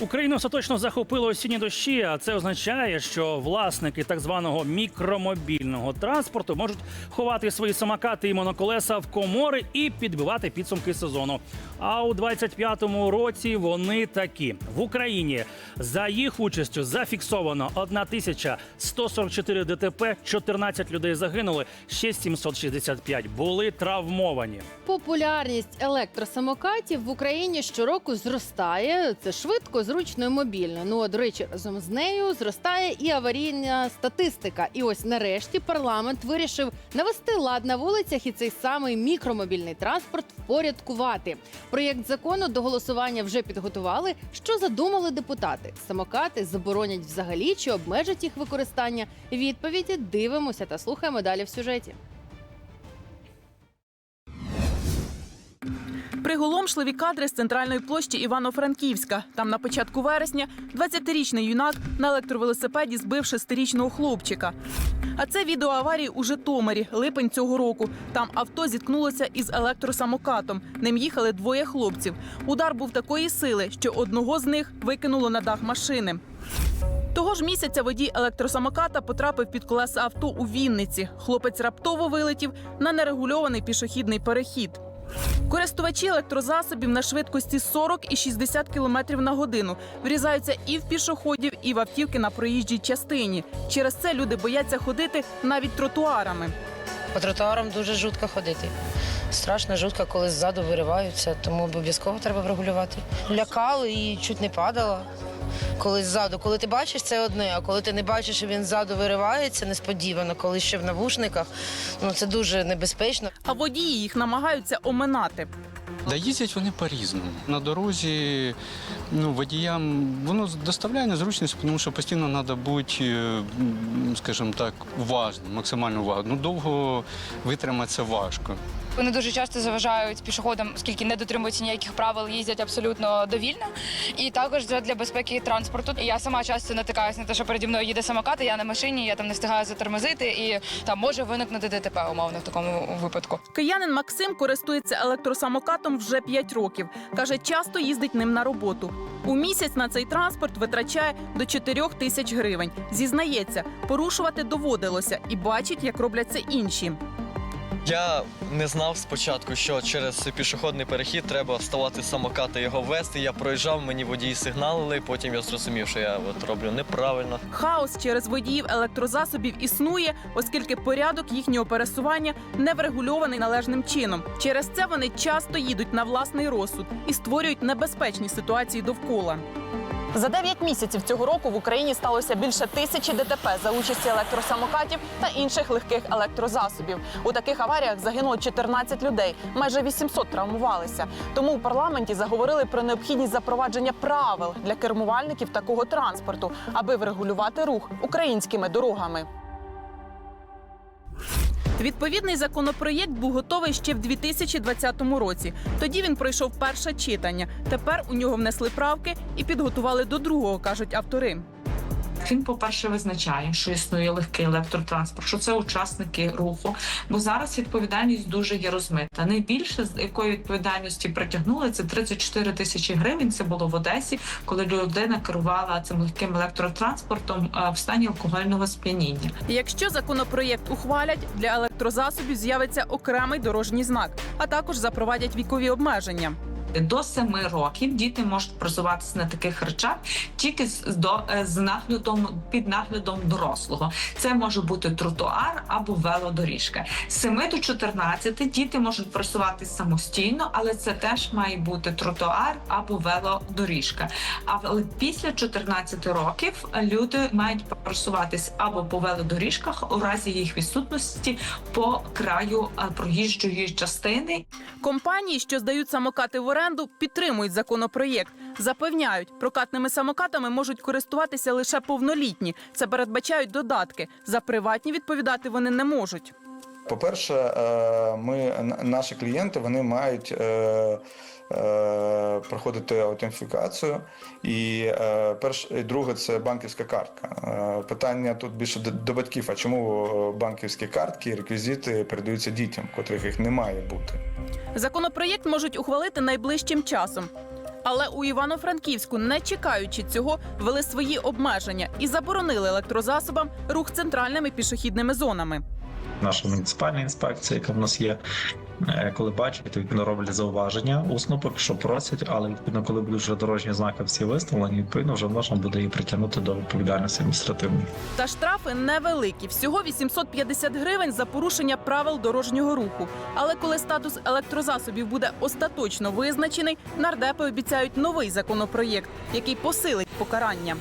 Україну остаточно захопили осінні дощі, а це означає, що власники так званого мікромобільного транспорту можуть ховати свої самокати і моноколеса в комори і підбивати підсумки сезону. А у 25-му році вони такі в Україні за їх участю зафіксовано 1144 ДТП, 14 людей загинули, ще 765 були травмовані. Популярність електросамокатів в Україні щороку зростає. Це швидко, зручно і мобільно. Ну а речі, разом з нею зростає і аварійна статистика. І ось нарешті парламент вирішив навести лад на вулицях і цей самий мікромобільний транспорт впорядкувати. Проєкт закону до голосування вже підготували. Що задумали депутати? Самокати заборонять взагалі чи обмежать їх використання? Відповіді дивимося та слухаємо далі в сюжеті. Приголомшливі кадри з центральної площі Івано-Франківська. Там на початку вересня 20-річний юнак на електровелосипеді збив шестирічного хлопчика. А це відео аварії у Житомирі, липень цього року. Там авто зіткнулося із електросамокатом. Ним їхали двоє хлопців. Удар був такої сили, що одного з них викинуло на дах машини. Того ж місяця водій електросамоката потрапив під колеса авто у Вінниці. Хлопець раптово вилетів на нерегульований пішохідний перехід. Користувачі електрозасобів на швидкості 40 і 60 км на годину врізаються і в пішоходів, і в автівки на проїжджій частині. Через це люди бояться ходити навіть тротуарами. По тротуарам дуже жутко ходити. Страшно жутко, коли ззаду вириваються, тому обов'язково треба врегулювати. Лякали і чуть не падала. Коли ззаду, коли ти бачиш, це одне, а коли ти не бачиш, і він ззаду виривається несподівано, коли ще в навушниках, ну це дуже небезпечно. А водії їх намагаються оминати. Да їздять вони по-різному. На дорозі ну, водіям воно доставляє незручність, тому що постійно треба бути, е, скажімо так, уважним, максимально уважним. Ну, довго витримати це важко. Вони дуже часто заважають пішоходам, оскільки не дотримуються ніяких правил, їздять абсолютно довільно. І також для безпеки транспорту. Я сама часто натикаюся на те, що переді мною їде самокат, я на машині, я там не встигаю затормозити, і там може виникнути ДТП умовно в такому випадку. Киянин Максим користується електросамокатом вже 5 років. Каже, часто їздить ним на роботу. У місяць на цей транспорт витрачає до 4 тисяч гривень. Зізнається, порушувати доводилося і бачить, як роблять це інші. Я не знав спочатку, що через пішохідний перехід треба вставати з самоката його вести. Я проїжджав, мені водії сигналили. Потім я зрозумів, що я от роблю неправильно. Хаос через водіїв електрозасобів існує, оскільки порядок їхнього пересування не врегульований належним чином. Через це вони часто їдуть на власний розсуд і створюють небезпечні ситуації довкола. За 9 місяців цього року в Україні сталося більше тисячі ДТП за участі електросамокатів та інших легких електрозасобів. У таких аваріях загинуло 14 людей, майже 800 травмувалися. Тому у парламенті заговорили про необхідність запровадження правил для кермувальників такого транспорту, аби врегулювати рух українськими дорогами. Відповідний законопроєкт був готовий ще в 2020 році. Тоді він пройшов перше читання. Тепер у нього внесли правки і підготували до другого, кажуть автори. Він, по-перше, визначає, що існує легкий електротранспорт, що це учасники руху. Бо зараз відповідальність дуже є розмита. Найбільше з якої відповідальності притягнули це 34 тисячі гривень. Це було в Одесі, коли людина керувала цим легким електротранспортом е, в стані алкогольного сп'яніння. Якщо законопроєкт ухвалять, для електрозасобів з'явиться окремий дорожній знак, а також запровадять вікові обмеження. До 7 років діти можуть просуватися на таких речах тільки з, до, е, з наглядом під наглядом дорослого. Це може бути тротуар або велодоріжка. З 7 до 14 діти можуть просуватися самостійно, але це теж має бути тротуар або велодоріжка. Але після 14 років люди мають просуватись або по велодоріжках у разі їх відсутності по краю е, проїжджої частини Компанії, що здають самокати в оренду, підтримують законопроєкт. Запевняють, прокатними самокатами можуть користуватися лише повнолітні. Це передбачають додатки. За приватні відповідати вони не можуть. По-перше, е, ми наші клієнти вони мають е, е, проходити аутентифікацію. І перш і друге це банківська картка. Питання тут більше до, батьків. А чому банківські картки реквізити передаються дітям, котрих їх не має бути? Законопроєкт можуть ухвалити найближчим часом. Але у Івано-Франківську, не чекаючи цього, ввели свої обмеження і заборонили електрозасобам рух центральними пішохідними зонами. Наша муніципальна інспекція, яка в нас є. е, Коли бачать, то відповідно роблять зауваження, усно поки що просять, але відповідно, коли будуть вже дорожні знаки всі виставлені, відповідно вже можна буде її притягнути до відповідальності адміністративної. Та штрафи невеликі, всього 850 гривень за порушення правил дорожнього руху. Але коли статус електрозасобів буде остаточно визначений, нардепи обіцяють новий законопроєкт, який посилить покарання.